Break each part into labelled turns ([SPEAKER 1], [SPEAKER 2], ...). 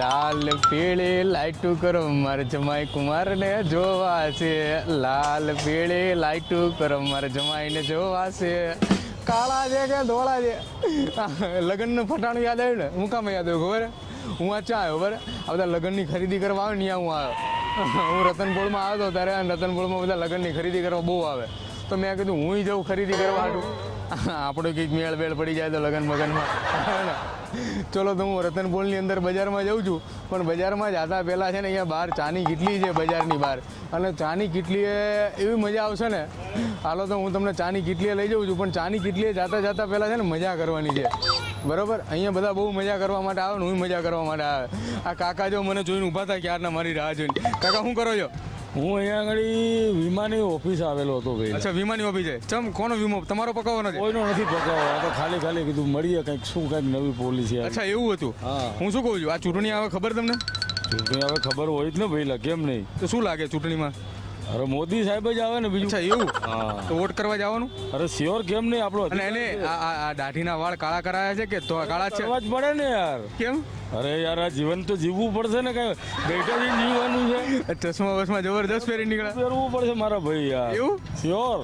[SPEAKER 1] લાલ પીળી લાઈટું કરો મારે જમાઈ કુમારને જોવા છે. લાલ પીળી લાઈટું કરો મારે જમાઈને જોવા છે. કાળા છે કે ધોળા છે? લગ્નનું ફટાણું યાદ આવ્યું ને? હું કામ યાદ આવ્યું ખબર? હું આ ચા આવ્યો બરાબર આ બધા લગ્નની ખરીદી કરવા આવે ને હું આવ્યો. હું રતનપોળમાં આવ્યો હતો ત્યારે રતનપોળમાં બધા લગ્નની ખરીદી કરવા બહુ આવે. તો મેં કીધું હું જાઉં ખરીદી કરવા હાટું. આપણો કંઈક મેળ બેળ પડી જાય તો લગન મગનમાં? ચલો તો હું રતનપોલની અંદર બજારમાં જાઉં છું, પણ બજારમાં જતા પહેલાં છે ને અહીંયા બહાર ચાની કીટલી છે બજારની બહાર. અને ચાની કીટલીએ એવી મજા આવશે ને. હાલો તો હું તમને ચાની કીટલીએ લઈ જાઉં છું, પણ ચાની કીટલીએ જાતા જતા પહેલાં છે ને મજા કરવાની છે. બરોબર? અહીંયા બધા બહુ મજા કરવા માટે આવે ને હું મજા કરવા માટે આવે. આ કાકા જો મને જોઈને ઊભા થાય ક્યારના મારી રાહ જોઈને. કાકા, શું કરો છો?
[SPEAKER 2] હું અહીંયા આગળ વીમાની ઓફિસ આવેલો હતો ભાઈ.
[SPEAKER 1] અચ્છા વીમાની ઓફિસ છે. ચમ કોનો વીમો? તમારો પકાવવાનો છે?
[SPEAKER 2] કોઈનો નથી પકાવો આ તો ખાલી ખાલી કીધું મળીએ કંઈક શું કંઈક નવી પોલિસી
[SPEAKER 1] અચ્છા એવું હતું?
[SPEAKER 2] હું.
[SPEAKER 1] શું કહું છું? આ ચૂંટણી આવે ખબર તમને?
[SPEAKER 2] ચૂંટણી આવે ખબર હોય જ ને ભાઈ કેમ નહીં?
[SPEAKER 1] તો શું લાગે ચૂંટણીમાં?
[SPEAKER 2] અરે મોદી સાહેબ જ આવે ને બીજું.
[SPEAKER 1] અચ્છા એવું? તો વોટ કરવા જવાનું?
[SPEAKER 2] અરે શ્યોર કેમ નહીં? આપણો
[SPEAKER 1] અને એને આ દાઢીના વાળ કાળા કરાયા છે કે તો કાળા
[SPEAKER 2] છે? જ પડે ને યાર.
[SPEAKER 1] કેમ?
[SPEAKER 2] અરે યાર આ જીવન તો જીવવું પડશે ને કઈ. બેઠા જઈને જીવવાનું છે.
[SPEAKER 1] ચશ્મા બસમાં જબરદસ્ત પહેરી નીકળ્યા.
[SPEAKER 2] પહેરવું પડશે મારા ભાઈ યાર.
[SPEAKER 1] એવું?
[SPEAKER 2] શ્યોર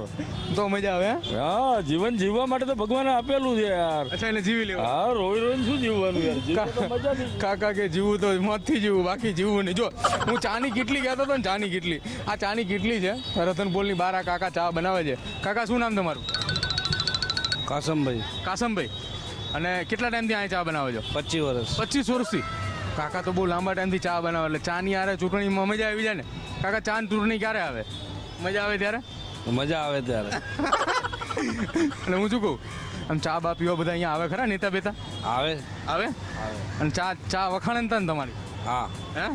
[SPEAKER 1] તો મજા આવે હા?
[SPEAKER 2] જીવન જીવવા માટે તો ભગવાને આપેલું છે યાર.
[SPEAKER 1] અચ્છા એને જીવી લેવા
[SPEAKER 2] હા રોઈ રોઈને શું જીવવાનું યાર? મજા નહીં.
[SPEAKER 1] કાકા કે જીવવું તો મોતથી જીવવું બાકી જીવવું નહીં. જો હું ચાની કેટલી કહેતો હતો ને ચાની કેટલી. આ ચાની કેટલી છે રતનપોલની બાર આ કાકા ચા બનાવે છે. કાકા શું નામ તમારું?
[SPEAKER 2] કાસમભાઈ.
[SPEAKER 1] કાસમભાઈ. અને કેટલા ટાઈમથી અહીં ચા બનાવો છો?
[SPEAKER 2] પચીસ વર્ષ.
[SPEAKER 1] પચીસ વર્ષથી? કાકા તો બહુ લાંબા ટાઈમથી ચા બનાવે એટલે ચાની આરે ચૂંટણીમાં મજા આવી જાય ને? કાકા ચા ચૂંટણી ક્યારે આવે? મજા આવે ત્યારે?
[SPEAKER 2] મજા આવે ત્યારે.
[SPEAKER 1] અને હું શું કહું? આમ ચા બા પીવા બધા અહીંયા આવે ખરા નેતા બેતા?
[SPEAKER 2] આવે.
[SPEAKER 1] આવે? અને ચા ચા વખાણે ને તમારી?
[SPEAKER 2] હા.
[SPEAKER 1] હે?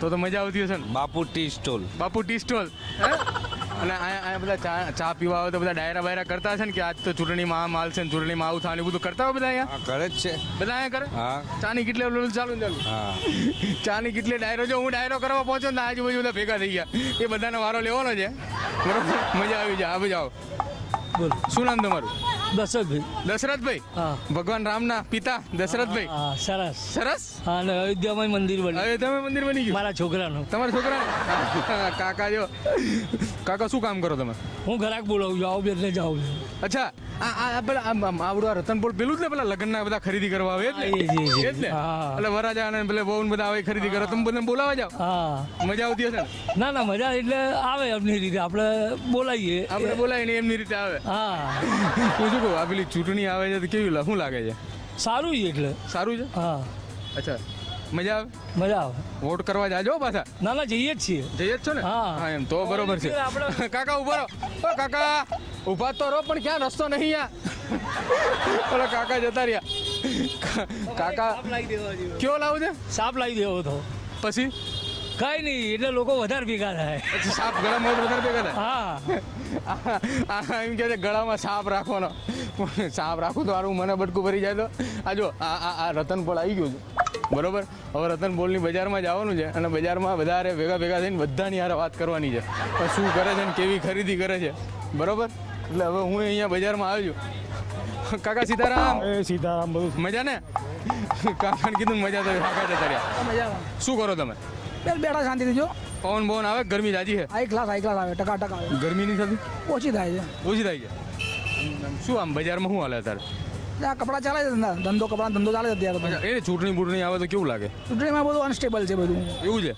[SPEAKER 1] તો તો મજા આવતી હશે ને?
[SPEAKER 2] Bapu tea stall.
[SPEAKER 1] Bapu tea stall. હે? અને અહીંયા બધા ચા ચા પીવા આવે તો બધા ડાયરા બાયરા કરતા હશે ને કે આજ તો ચૂંટણીમાં માલ છે ને ચૂંટણીમાં આવું થાય બધું કરતા હોય બધા અહીંયા?
[SPEAKER 2] કરે જ છે.
[SPEAKER 1] બધા અહીંયા કરે?
[SPEAKER 2] હા.
[SPEAKER 1] ચાની કેટલે ઓલું ચાલુ ચાલુ.
[SPEAKER 2] હા.
[SPEAKER 1] ચાની કેટલી ડાયરો જો હું ડાયરો કરવા પહોંચ્યો ને તો આજુબાજુ બધા ભેગા થઈ ગયા. એ બધાનો વારો લેવાનો છે. બરોબર? મજા આવી જાય. આ જાઓ
[SPEAKER 3] બોલો.
[SPEAKER 1] શું નામ તમારું?
[SPEAKER 3] દશરથભાઈ.
[SPEAKER 1] દશરથભાઈ?
[SPEAKER 3] હા.
[SPEAKER 1] ભગવાન રામના પિતા દશરથભાઈ?
[SPEAKER 3] હા સરસ.
[SPEAKER 1] સરસ?
[SPEAKER 3] હા અને અયોધ્યામાં મંદિર બન્યું.
[SPEAKER 1] અયોધ્યામાં તમે મંદિર બની ગયું?
[SPEAKER 3] મારા છોકરાનું.
[SPEAKER 1] તમારા છોકરા કાકા જો. કાકા શું કામ કરો તમે?
[SPEAKER 3] હું ઘરાક બોલાવું છું આવો બેને જાઉં
[SPEAKER 1] અચ્છા આ આ પેલા આમ આમ આવડું આ રતનપોળ પેલું જ ને પેલા લગ્નના બધા ખરીદી કરવા આવે એટલે?
[SPEAKER 3] એ જ, એ જ,
[SPEAKER 1] એ જ ને
[SPEAKER 3] હા.
[SPEAKER 1] એટલે વરાજા અને પેલે બહુ બધા આવે ખરીદી કરો. તમે બધા બોલાવા જાવ
[SPEAKER 3] હા.
[SPEAKER 1] મજા આવતી હશે ને?
[SPEAKER 3] ના ના મજા એટલે આવે એમની રીતે. આપણે બોલાવીએ.
[SPEAKER 1] આપણે બોલાવીને એમની રીતે આવે.
[SPEAKER 3] હા.
[SPEAKER 1] હું શું કહું આ પેલી ચૂંટણી આવે છે તો કેવી શું લાગે છે?
[SPEAKER 3] સારું છે એટલે.
[SPEAKER 1] સારું છે?
[SPEAKER 3] હા.
[SPEAKER 1] અચ્છા. મજા આવે?
[SPEAKER 3] મજા આવે.
[SPEAKER 1] વોટ કરવા જાજો પાછા.
[SPEAKER 3] ના ના જઈએ જ છીએ.
[SPEAKER 1] જઈએ જ છો ને?
[SPEAKER 3] હા.
[SPEAKER 1] એમ તો બરોબર છે. કાકા ઊભા કાકા. ઊભા તો રહો પણ ક્યાં રસ્તો નહીં યા ઓલા કાકા જતા રહ્યા. કાકા. કયો લાવું છે?
[SPEAKER 3] સાપ લાવી દેવો તો.
[SPEAKER 1] પછી?
[SPEAKER 3] કઈ નહીં એટલે લોકો વધારે ભેગા થાય.
[SPEAKER 1] સાપ ગળામાં વધારે ભેગા થાય?
[SPEAKER 3] હા.
[SPEAKER 1] એમ કે છે ગળામાં સાપ રાખવાનો. સાપ રાખું તો મારું મને બટકું ભરી જાય તો. આ જો આ આ આ રતનપોળ આવી ગયું છે. બરોબર? હવે રતનપોળની બજારમાં જવાનું છે અને બજારમાં વધારે ભેગા ભેગા થઈને બધાની યાર વાત કરવાની છે. શું કરે છે ને કેવી ખરીદી કરે છે? બરોબર? એટલે હવે હું અહીંયા બજારમાં આવ્યો. છું કાકા સીતારામ.
[SPEAKER 2] એ સીતારામ બધું
[SPEAKER 1] મજા ને કાકાને કીધું મજા તો કાકા જતા રહ્યા
[SPEAKER 4] મજામાં.
[SPEAKER 1] શું કરો તમે?
[SPEAKER 4] બેઠા શાંતિથી જો.
[SPEAKER 1] પવન પવન આવે ગરમી જાજી છે?
[SPEAKER 4] હાઈ ક્લાસ હાઈ ક્લાસ આવે ટકા ટકા આવે.
[SPEAKER 1] ગરમી નહીં થતી?
[SPEAKER 4] ઓછી થાય છે.
[SPEAKER 1] ઓછી થાય છે? શું આમ બજારમાં શું હાલે અત્યારે?
[SPEAKER 4] આ કપડાં ચાલે છે ધંધા ધંધો કપડા ધંધો ચાલે છે અત્યારે
[SPEAKER 1] એ ચૂંટણી બૂટણી આવે તો કેવું લાગે?
[SPEAKER 4] ચૂંટણીમાં બધું અનસ્ટેબલ છે બધું.
[SPEAKER 1] એવું છે?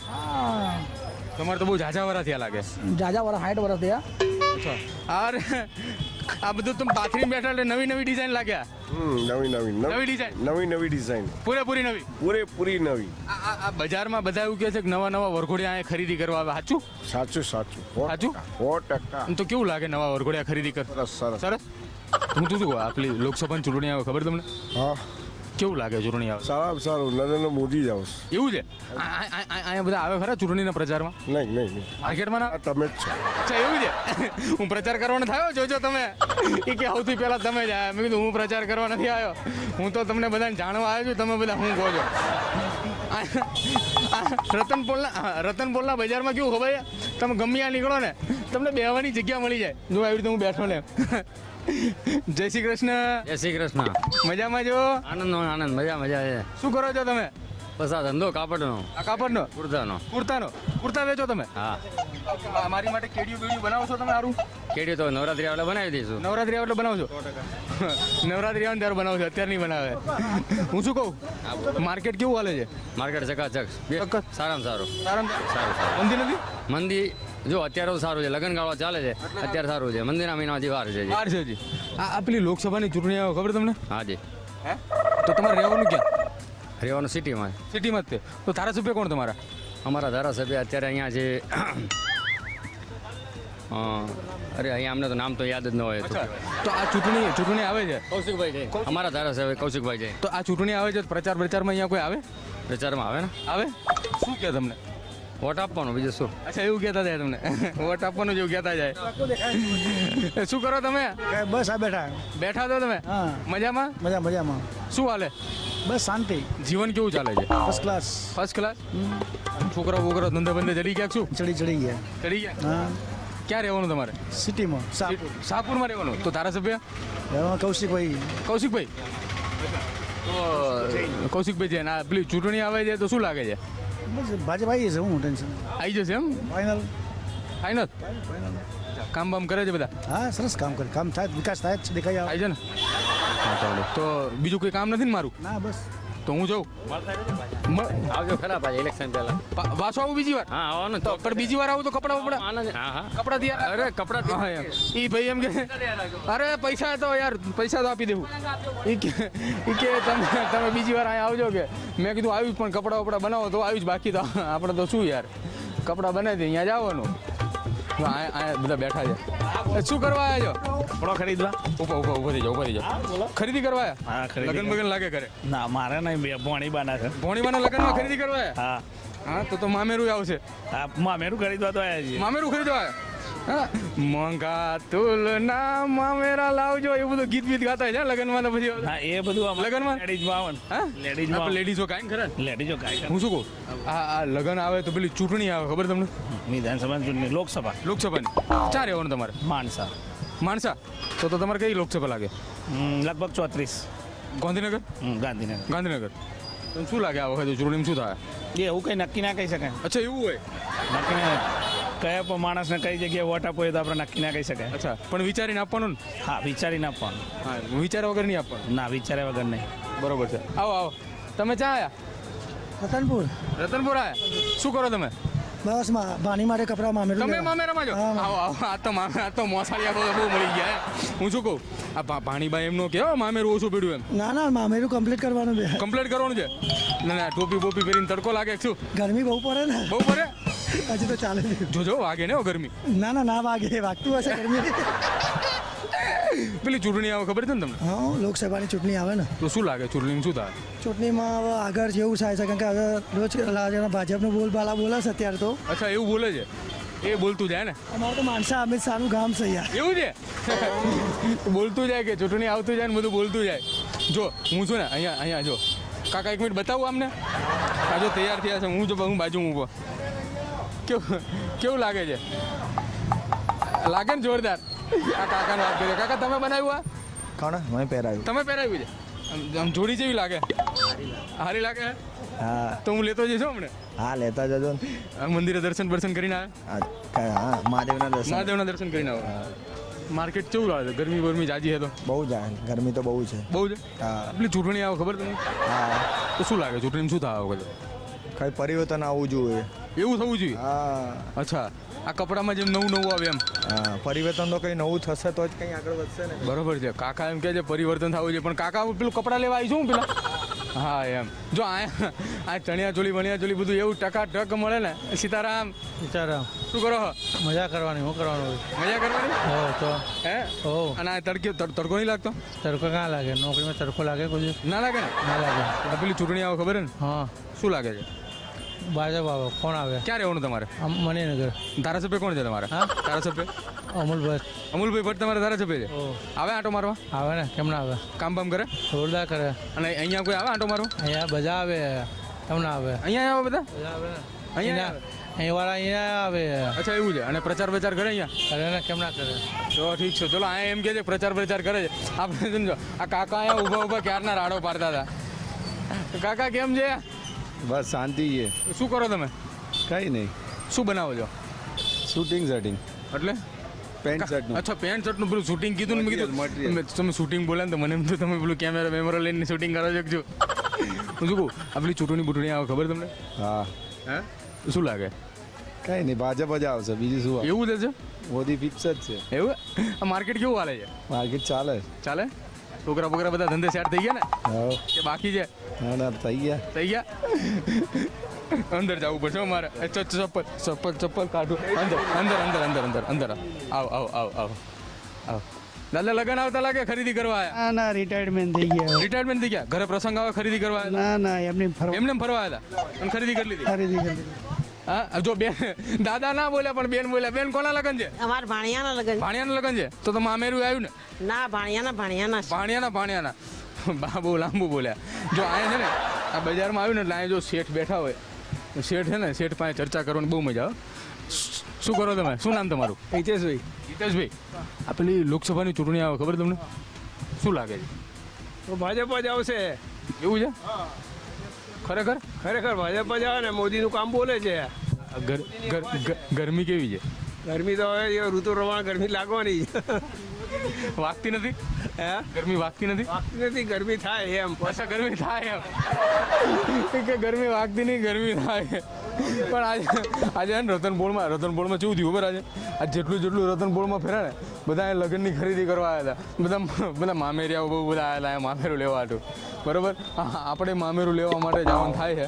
[SPEAKER 1] તમારે તો બહુ ઝાઝા વરા થયા લાગે.
[SPEAKER 4] જાજા વરા સાઠ વર્ષ થયા.
[SPEAKER 1] અરે આ બધું તમે પાથરી બેઠા એટલે નવી નવી ડિઝાઇન લાગ્યા.
[SPEAKER 5] હમ, નવી નવી
[SPEAKER 1] નવી ડિઝાઇન
[SPEAKER 5] નવી નવી ડિઝાઇન
[SPEAKER 1] પૂરેપૂરી નવી.
[SPEAKER 5] પૂરેપૂરી નવી.
[SPEAKER 1] આ આ- આ બજારમાં બધા એવું કહે છે કે નવા નવા વરઘોડિયા અહીંયા ખરીદી કરવા આવે. સાચું?
[SPEAKER 5] સાચું સાચું.
[SPEAKER 1] સાચું?
[SPEAKER 5] સો ટકા.
[SPEAKER 1] તો કેવું લાગે નવા વરઘોડિયા ખરીદી કર
[SPEAKER 5] સરસ સરસ.
[SPEAKER 1] હું તું શું આપણી લોકસભાની ચૂંટણી આવે ખબર તમને?
[SPEAKER 5] હા.
[SPEAKER 1] કેવું લાગે ચૂંટણી આવે?
[SPEAKER 5] સારા સારું. નરેન્દ્ર મોદી જ આવશે.
[SPEAKER 1] એવું છે? આ- આ- આ- આ- અહીંયા બધા આવે ખરા ચૂંટણીના પ્રચારમાં?
[SPEAKER 5] નહીં નહીં નહીં.
[SPEAKER 1] માર્કેટમાં ના?
[SPEAKER 5] આ તમે જ છો.
[SPEAKER 1] અચ્છા એવું છે? હું પ્રચાર કરવાનો થયો જોજો તમે. એ કે સૌથી પહેલા તમે જ આવ્યા. મેં કીધું હું પ્રચાર કરવા નથી આવ્યો. હું તો તમને બધાને જાણવા આવ્યો છું. તમે બધા હું કહો છો? આ- આ રતનપોલના હા, રતનપોલના બજારમાં કેવું ખબર છે? તમે ગમે ત્યાં નીકળો ને તમને બેહવાની જગ્યા મળી જાય. જો આવી રીતે હું બેઠો ને જય શ્રી કૃષ્ણ.
[SPEAKER 6] જય શ્રી કૃષ્ણ.
[SPEAKER 1] મજામાં જો
[SPEAKER 6] આનંદ આનંદ મજા મજા છે.
[SPEAKER 1] શું કરો છો તમે?
[SPEAKER 6] બસ આ ધંધો કાપડનો.
[SPEAKER 1] આ કાપડનો?
[SPEAKER 6] કુર્તાનો.
[SPEAKER 1] કુર્તાનો. કુર્તા વેચો તમે?
[SPEAKER 6] હા.
[SPEAKER 1] મારી માટે કેડિયું બેડિયું બનાવો છો તમે સારું
[SPEAKER 6] કેડિયું તો નવરાત્રી આવડે બનાવી દઈશું.
[SPEAKER 1] નવરાત્રી આવડે બનાવજો. નવરાત્રી આવે ત્યારે બનાવજો અત્યારે નહીં બનાવે. હું શું કહું? માર્કેટ કેવું હાલે છે?
[SPEAKER 6] માર્કેટ ચકાચક. સારામાં સારું.
[SPEAKER 1] સારામાં
[SPEAKER 6] સારું સારું.
[SPEAKER 1] મંદી નથી?
[SPEAKER 6] મંદી જો અત્યારે તો સારું છે. લગ્ન ગાળો ચાલે છે. અત્યારે સારું છે. મંદિરના હજી વાર છે
[SPEAKER 1] વાર છે હજી. આ પેલી લોકસભાની ચૂંટણી આવે ખબર તમને? હે તો તમારે રહેવાનું ક્યાં?
[SPEAKER 6] રહેવાનું સિટીમાં.
[SPEAKER 1] સિટીમાં જ તે. તો ધારાસભ્ય કોણ તમારા?
[SPEAKER 6] અમારા ધારાસભ્ય અત્યારે અહીંયા છે અરે અહીંયા અમને તો નામ તો યાદ જ ન હોય.
[SPEAKER 1] તો આ ચૂંટણી ચૂંટણી આવે છે?
[SPEAKER 6] કૌશિકભાઈ છે. અમારા ધારાસભ્ય કૌશિકભાઈ છે.
[SPEAKER 1] તો આ ચૂંટણી આવે છે? પ્રચાર પ્રચારમાં અહીંયા કોઈ આવે?
[SPEAKER 6] પ્રચારમાં આવે ને?
[SPEAKER 1] આવે? શું કહે તમને?
[SPEAKER 6] વોટ આપવાનો? બીજું શું?
[SPEAKER 1] અચ્છા એવું કહેતા જાય તમને. વોટ આપવાનું જેવું કહેતા જાય. શું કરો તમે?
[SPEAKER 4] બસ આ બેઠા.
[SPEAKER 1] બેઠા છો તમે?
[SPEAKER 4] હા.
[SPEAKER 1] મજામાં?
[SPEAKER 4] મજા મજામાં.
[SPEAKER 1] શું હાલે?
[SPEAKER 4] બસ શાંતિ.
[SPEAKER 1] જીવન કેવું ચાલે છે?
[SPEAKER 4] ફર્સ્ટ ક્લાસ
[SPEAKER 1] ફર્સ્ટ ક્લાસ છોકરા બોકરા ધંધા બંધે ચડી ગયા શું?
[SPEAKER 4] ચડી ચડી ગયા.
[SPEAKER 1] ચડી ગયા?
[SPEAKER 4] હા.
[SPEAKER 1] ક્યાં રહેવાનું તમારે?
[SPEAKER 4] સિટીમાં
[SPEAKER 1] શાહપુરમાં રહેવાનું? તો ધારાસભ્ય?
[SPEAKER 4] કૌશિકભાઈ.
[SPEAKER 1] કૌશિકભાઈ? તો કૌશિકભાઈ છે ના પેલી ચૂંટણી આવે છે તો શું લાગે છે?
[SPEAKER 4] બસ ભાજપ આવી જશે હું ટેન્શન
[SPEAKER 1] આવી જશે એમ?
[SPEAKER 4] ફાઇનલ
[SPEAKER 1] ફાઇનલ કામ બામ કરે છે બધા?
[SPEAKER 4] હા સરસ કામ કરે. કામ થાય વિકાસ થાય જ દેખાય આવે.
[SPEAKER 1] છે ને. તો બીજું કોઈ કામ નથી ને મારું?
[SPEAKER 4] ના બસ.
[SPEAKER 1] તો હું જાઉં.
[SPEAKER 6] આવજો ખરા ભાઈ ઇલેક્શન પહેલા.
[SPEAKER 1] પા- આવું બીજી વાર?
[SPEAKER 6] હા આવવાનું
[SPEAKER 1] તો પણ બીજી વાર આવું તો કપડા બપડા
[SPEAKER 6] હા
[SPEAKER 1] કપડા થી
[SPEAKER 6] અરે કપડા
[SPEAKER 1] હા એમ. ઈ ભાઈ એમ કે અરે પૈસા તો યાર પૈસા તો આપી દેવું. ઈ કે ઈ કે તમે તમે બીજી વાર અહીંયા આવજો કે. મેં કીધું આવ્યું પણ કપડા વપડા બનાવો તો આવ્યું જ બાકી તો આપણે તો શું યાર? કપડા બનાવી દે અહીંયા જવાનું બધા બેઠા છે. એ શું કરવા આવ્યા છો?
[SPEAKER 7] કપડો ખરીદવા.
[SPEAKER 1] ઊભો ઊભો ઊભો થઈ જાઓ ઊભો થઈ જાઓ. ખરીદી કરવા
[SPEAKER 7] હા, ખરીદી
[SPEAKER 1] લગન બગન લાગે કરે
[SPEAKER 7] ના મારે નહીં બે ભોણી બાના છે.
[SPEAKER 1] ભોણી ભોણીમાના લગનમાં ખરીદી કરવા
[SPEAKER 7] હા.
[SPEAKER 1] હા તો તો મામેરું આવશે.
[SPEAKER 7] હા મામેરું ખરીદવા તો આવ્યા છીએ.
[SPEAKER 1] મામેરું ખરીદવા આવ્યા મોંઘા તુલના મામેરા લાવજો એ બધું ગીત બીત ગાતા છે લગનમાં ને પછી
[SPEAKER 7] હા એ બધું
[SPEAKER 1] લગનમાં?
[SPEAKER 7] લેડીઝમાં આવે
[SPEAKER 1] હા?
[SPEAKER 7] ને લેડીઝમાં
[SPEAKER 1] લેડીઝો કાંઈ ખરા?
[SPEAKER 7] લેડીઝો કાંઈ
[SPEAKER 1] હું શું કહું? આ આ લગન આવે તો પેલી ચૂંટણી આવે ખબર તમને?
[SPEAKER 7] વિધાનસભા ચૂંટણી લોકસભા.
[SPEAKER 1] લોકસભાની. ચાર રહેવાનું તમારે?
[SPEAKER 7] માણસા.
[SPEAKER 1] માણસા? તો તો તમારે કઈ લોકસભા લાગે?
[SPEAKER 7] લગભગ ચોત્રીસ.
[SPEAKER 1] ગાંધીનગર?
[SPEAKER 7] ગાંધીનગર.
[SPEAKER 1] ગાંધીનગર. તો શું લાગે આ વખતે ચૂંટણીમાં શું થાય?
[SPEAKER 7] એ એવું કંઈ નક્કી ના કહી શકાય.
[SPEAKER 1] અચ્છા એવું હોય.
[SPEAKER 7] નક્કી ના કયા પણ માણસને કઈ જગ્યાએ વોટ આપવો એ તો આપણે નક્કી ના કહી શકાય.
[SPEAKER 1] અચ્છા પણ વિચારીને આપવાનું ને?
[SPEAKER 7] હા વિચારીને આપવાનું.
[SPEAKER 1] હા વિચાર્યા વગર નહીં આપવાનું?
[SPEAKER 7] ના વિચાર્યા વગર નહીં.
[SPEAKER 1] બરોબર છે. આવો આવો. તમે ક્યાં આવ્યા
[SPEAKER 4] રતનપુર.
[SPEAKER 1] રતનપુર આવ્યા શું કરો તમે?
[SPEAKER 4] બસ ભાની માટે કપડા મામેરું
[SPEAKER 1] તમે મામેરામાં
[SPEAKER 4] હા,
[SPEAKER 1] આવો આવો આ તો મામે આ તો મોસાળિયા બહુ બહુ મળી ગયા હું. શું કહું? આ ભાણીભાઈ એમનો કેવો મામેરું ઓછું પડ્યું એમ.
[SPEAKER 4] ના ના મામેરું કમ્પ્લીટ કરવાનું છે
[SPEAKER 1] કમ્પ્લેટ કરવાનું છે? ના ના ટોપી બોપી પહેરીને તડકો લાગે શું?
[SPEAKER 4] ગરમી બહુ પડે ને.
[SPEAKER 1] બહુ પડે?
[SPEAKER 4] હજી તો ચાલે
[SPEAKER 1] જોજો વાગે ને ગરમી.
[SPEAKER 4] ના ના ના વાગે વાગતું હશે ગરમી.
[SPEAKER 1] પેલી ચૂંટણી આવે ખબર છે ને તમને?
[SPEAKER 4] હા લોકસભાની ચૂંટણી આવે ને.
[SPEAKER 1] તો શું લાગે ચૂંટણીમાં શું થાય?
[SPEAKER 4] ચૂંટણીમાં હવે આગળ જેવું થાય છે કારણ કે હવે રોજ રાજ્યના ભાજપનું બોલબાલા બોલે છે અત્યારે તો.
[SPEAKER 1] અચ્છા એવું બોલે છે? એ બોલતું જાય ને?
[SPEAKER 4] અમારે તો માનસા અમિત શાહનું ગામ છે યાર.
[SPEAKER 1] એવું છે? બોલતું જાય કે ચૂંટણી આવતું જાય ને બધું બોલતું જાય? જો હું છું ને અહીંયા અહીંયા જો. કાકા એક મિનિટ બતાવું આમને? આ જો તૈયાર થયા છે હું જો હું બાજુ ઊભો. કેવું કેવું લાગે છે? લાગે ને જોરદાર? આ કાકાને વાત કરીએ. કાકા તમે બનાવ્યું આ?
[SPEAKER 8] કોણ? મેં પહેરાયું
[SPEAKER 1] તમે પહેરાવ્યું છે આમ- જોડી જેવી લાગે. હારી લાગે
[SPEAKER 8] હા?
[SPEAKER 1] તો હું લેતો જઈશ હમણે.
[SPEAKER 8] હા લેતા જજો
[SPEAKER 1] મંદિરે દર્શન દર્શન કરીને આવે
[SPEAKER 8] હા મહાદેવના દર્શન.
[SPEAKER 1] મહાદેવના દર્શન કરીને આવે. માર્કેટ કેવું લાગે? ગરમી ગરમી જાજી હે તો?
[SPEAKER 8] બહુ જાય ગરમી તો બહુ છે.
[SPEAKER 1] બહુ છે?
[SPEAKER 8] હા.
[SPEAKER 1] પેલી ચૂંટણી આવે ખબર તમને?
[SPEAKER 8] હા.
[SPEAKER 1] તો શું લાગે? ચૂંટણીમાં શું થાય વખતે
[SPEAKER 8] કઈ પરિવર્તન આવવું જોઈએ.
[SPEAKER 1] એવું થવું જોઈએ?
[SPEAKER 8] હા.
[SPEAKER 1] અચ્છા. આ કપડામાં જેમ નવું નવું આવે એમ.
[SPEAKER 8] પરિવર્તન તો કઈ નવું થશે તો જ કઈ આગળ વધશે ને.
[SPEAKER 1] બરોબર છે. કાકા એમ કહે છે પરિવર્તન થવું છે પણ કાકા પેલું કપડાં લેવા આવી છું પેલા? હા એમ. જો આ આ ચણિયા ચોલી વણિયા ચોલી બધું એવું ટકા ટક મળે ને. સીતારામ
[SPEAKER 3] સીતારામ.
[SPEAKER 1] શું કરો છો
[SPEAKER 3] મજા કરવાની શું કરવાનું
[SPEAKER 1] મજા કરવાની?
[SPEAKER 3] હો તો.
[SPEAKER 1] હે?
[SPEAKER 3] હો.
[SPEAKER 1] અને આ તડકે તડકો નહીં લાગતો?
[SPEAKER 3] તડકો ક્યાં લાગે? નોકરીમાં તડકો લાગે કોઈ
[SPEAKER 1] ના લાગે ને?
[SPEAKER 3] ના લાગે.
[SPEAKER 1] પેલી ચૂંટણી આવે ખબર ને?
[SPEAKER 3] હા.
[SPEAKER 1] શું લાગે છે?
[SPEAKER 3] ભાજપ આવે. કોણ આવે?
[SPEAKER 1] ક્યાં રહેવાનું તમારે?
[SPEAKER 3] મણિનગર.
[SPEAKER 1] ધારાસભ્ય કોણ છે તમારે?
[SPEAKER 3] હા?
[SPEAKER 1] ધારાસભ્ય?
[SPEAKER 3] અમુલભાઈ
[SPEAKER 1] અમુલભાઈ ભટ્ટ તમારા ધારાસભ્ય છે? આવે આંટો મારવા?
[SPEAKER 3] આવે ને? કેમ ના આવે?
[SPEAKER 1] કામ બામ કરે?
[SPEAKER 3] જોરદાર કરે.
[SPEAKER 1] અને અહીંયા કોઈ આવે આંટો મારવા?
[SPEAKER 3] અહીંયા બધા આવે. કેમ ના આવે?
[SPEAKER 1] અહીંયા આવે બધા?
[SPEAKER 3] આવે
[SPEAKER 1] અહીંયા
[SPEAKER 3] અહીં વાળા અહીંયા આવે.
[SPEAKER 1] અચ્છા એવું છે. અને પ્રચાર પ્રચાર કરે અહીંયા?
[SPEAKER 3] કરે ને? કેમ ના કરે?
[SPEAKER 1] તો ઠીક છે. ચલો અહીંયા એમ કે છે પ્રચાર પ્રચાર કરે છે. આપણે સમજો આ કાકા અહીંયા ઊભા ઊભા ક્યારના રાડો પાડતા હતા? કાકા કેમ છે?
[SPEAKER 9] બસ શાંતિ છે.
[SPEAKER 1] શું કરો તમે?
[SPEAKER 9] કઈ નહીં.
[SPEAKER 1] શું બનાવો છો?
[SPEAKER 9] શૂટિંગ સેટિંગ
[SPEAKER 1] એટલે?
[SPEAKER 9] પેન્ટ શર્ટનું
[SPEAKER 1] અચ્છા પેન્ટ શર્ટનું પેલું શૂટિંગ કીધું ને મેં કીધું. તમે શૂટિંગ બોલ્યા ને તો મને એમ તો તમે પેલું કેમેરા વેમેરા લઈને શૂટિંગ કરો છો જો હું શું કહું? આ પેલી ચૂંટણી બૂટણી આવે ખબર તમને?
[SPEAKER 9] હા.
[SPEAKER 1] હે? શું લાગે?
[SPEAKER 9] કઈ નહીં ભાજપ જ આવશે બીજું શું
[SPEAKER 1] એવું જ છે
[SPEAKER 9] મોદી ફિક્સ જ છે.
[SPEAKER 1] એવું? આ માર્કેટ કેવું હાલે છે?
[SPEAKER 9] માર્કેટ ચાલે.
[SPEAKER 1] ચાલે? છોકરા બોકરા બધા ધંધે સેટ થઈ ગયા ને? કે બાકી છે?
[SPEAKER 9] ના ના થઈ ગયા
[SPEAKER 1] થઈ ગયા અંદર જવું પડશે હો મારે. ચપ્પલ ચપ્પલ ચપ્પલ કાઢું. અંદર અંદર અંદર અંદર અંદર અંદર આવ. આવ આવ આવ આવ. દાદા લગન આવતા લાગે ખરીદી કરવા આયા?
[SPEAKER 4] ના ના રિટાયરમેન્ટ થઈ ગયા
[SPEAKER 1] રિટાયરમેન્ટ થઈ ગયા? ઘરે પ્રસંગ આવે ખરીદી કરવા
[SPEAKER 4] ના ના એમને ફરવા
[SPEAKER 1] એમને એમ ફરવા હતા? અને ખરીદી કરી લીધી?
[SPEAKER 4] ખરીદી કરી
[SPEAKER 1] હા જો બેન દાદા ના બોલ્યા પણ બેન બોલ્યા. બેન કોના લગન છે?
[SPEAKER 10] અમાર ભાણિયાના લગન
[SPEAKER 1] ભાણિયાના લગન છે? તો તો મામેરું આવ્યું ને?
[SPEAKER 10] ના ભાણિયાના ભાણિયાના.
[SPEAKER 1] ભાણિયાના ભાણિયાના. બાબુ લાંબુ બોલ્યા. જો અહીંયા છે ને આ બજારમાં આવ્યું ને એટલે અહીંયા જો શેઠ બેઠા હોય. શેઠ છે ને શેઠ પાસે ચર્ચા કરવાની બહુ મજા આવે. શું કરો તમે? શું નામ તમારું?
[SPEAKER 7] હિતેશભાઈ.
[SPEAKER 1] હિતેશભાઈ આ પેલી લોકસભાની ચૂંટણી આવે ખબર તમને? શું લાગે છે?
[SPEAKER 7] તો ભાજપ જ આવશે.
[SPEAKER 1] એવું છે? ખરેખર?
[SPEAKER 7] ખરેખર ભાજપ જ આવે ને મોદીનું કામ બોલે છે.
[SPEAKER 1] ગરમી કેવી છે?
[SPEAKER 7] ગરમી તો હવે ઋતુ પ્રમાણે ગરમી લાગવાની
[SPEAKER 1] વાગતી નથી?
[SPEAKER 7] હે?
[SPEAKER 1] ગરમી વાગતી નથી?
[SPEAKER 7] વાગતી નથી ગરમી થાય એમ.
[SPEAKER 1] પાછા ગરમી થાય એમ. કે ગરમી વાગતી નહીં ગરમી થાય. પણ આજે આજે હે ને રતનપોળમાં રતનપોળમાં કેવું થયું ખબર આજે? આ જેટલું જેટલું રતનપોળમાં ફેરા ને બધા લગ્નની ખરીદી કરવા આવ્યા હતા. બધા બધા મામેરિયાઓ બહુ બધા આવેલા એ મામેરું લેવા હતું બરાબર? આપણે મામેરું લેવા માટે જવાનું થાય છે.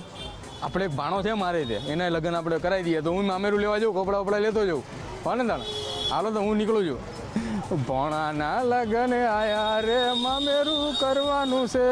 [SPEAKER 1] આપણે એક ભાણો છે મારે તે. એના લગ્ન આપણે કરાવી દઈએ તો હું મામેરું લેવા જાઉં કપડાં વપડા લેતો જાઉં. હા ને તાણે. હાલો તો હું નીકળું છું. ભોણાના લગન આયા રે મામેરું કરવાનું છે.